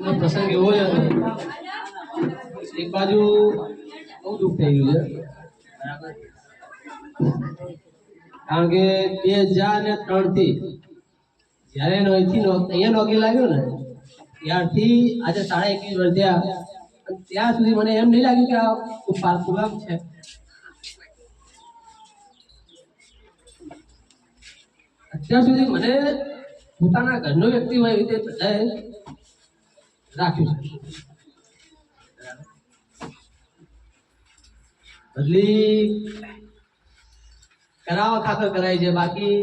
પ્રસંગ એવો છે એક બાજુ બહુ દુઃખ થઈ ગયું છે. કારણ કે બે હજાર ને ત્રણથી જ્યારે અહીંથી અહીંયા નોકરી લાગ્યો ને, ત્યારથી આજે સાડા એકવીસ વર્ષ થયા. ત્યાં સુધી મને એમ નહીં લાગ્યું કે આ ખૂબ કામ છે. અત્યાર સુધી મને પોતાના ઘરનો વ્યક્તિ હોય એવી રીતે બધાએ રાખ્યું છે. બદલી કરાવવા ખાતર કરાય છે, બાકી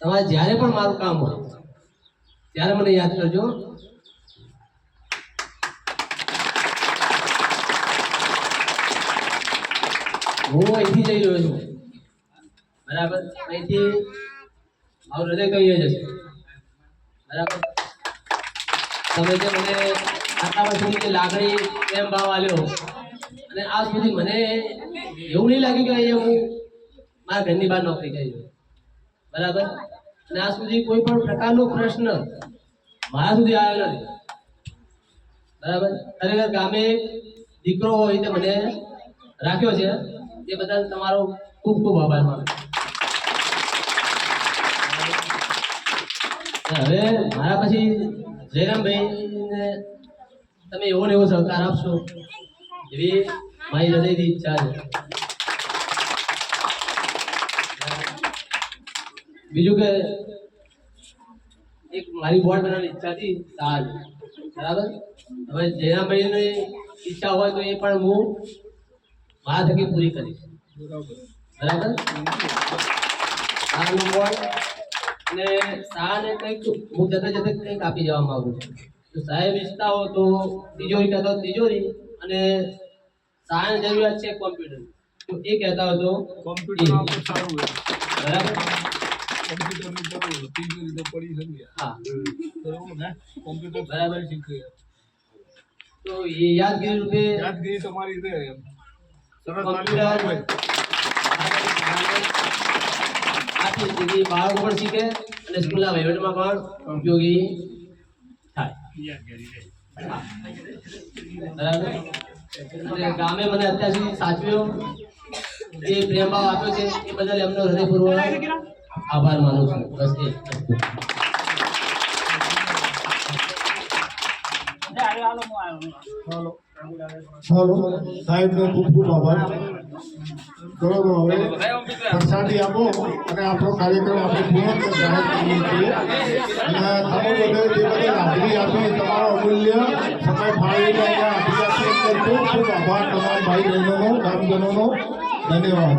તમારે જ્યારે પણ મારું કામ હોય, ત્યારે મને યાદ કરજો. હું અહીંથી જઈ રહ્યો છું. બરાબર? અહીંથી મારું હૃદય કહીએ જશે બરાબર? તમે જે મને આટલા વર્ષોની જે લાગણી પ્રેમ ભાવ આવ્યો અને આજ સુધી મને એવું નહીં લાગ્યું કે અહીંયા હું મારા ઘરની બહાર નોકરી કરી બરાબર? અને આજ સુધી કોઈ પણ પ્રકારનો પ્રશ્ન મારા સુધી આવ્યો નથી. બરાબર? ખરેખર ગામે દીકરો હોય તે મને રાખ્યો છે. તે બદલ તમારો ખૂબ ખૂબ આભાર માનું અને હવે મારા પછી જયરામભાઈને તમે એવો ને એવો સહકાર આપશો એવી મારી હૃદયથી ઈચ્છા છે. બીજું કે એક મારી બોર્ડ બનાવવાની ઈચ્છા હતી તાજ બરાબર? હવે જયરામભાઈની ઈચ્છા હોય તો એ પણ હું મારા થકી પૂરી કરીશ. બરાબર? બોર્ડ અને શાહને કંઈક હું જતે જતે કંઈક આપી જવા માગું છું. તો સાહેબ ઈચ્છતા હો તો તિજોરી કહેતા તિજોરી અને શાળાની જરૂરિયાત છે કોમ્પ્યુટર. તો એ કહેતા હતો તો કોમ્પ્યુટર આપણે સારું હોય. બરાબર? કોમ્પ્યુટરની જરૂર તિજોરી તો પડી શકે. હા. બરાબર ને? કોમ્પ્યુટર બરાબર. શીખે. તો એ યાદગીરી રૂપે યાદગીરી તમારી છે. સરસ કોમ્પ્યુટર હોય બાળકો પણ શીખે અને સ્કૂલના વહીવટમાં પણ ઉપયોગી થાય. ગામે મને અત્યાર સુધી સાચવ્યો. જે પ્રેમભાવ આપ્યો છે એ બદલ એમનો હૃદયપૂર્વક આભાર માનું છું. બસ એ. ચાલો ચાલો. સાહેબનો ખૂબ ખૂબ આભાર. આપો અને આપણો કાર્યક્રમ આપણે પૂર્ણ જાહેર અને તમે બધે જે આપી, તમારો અમૂલ્ય સમય ફાળવીને અહીંયા હાજરી આભાર તમારા ભાઈ બહેનોનો ગામજનોનો. ધન્યવાદ.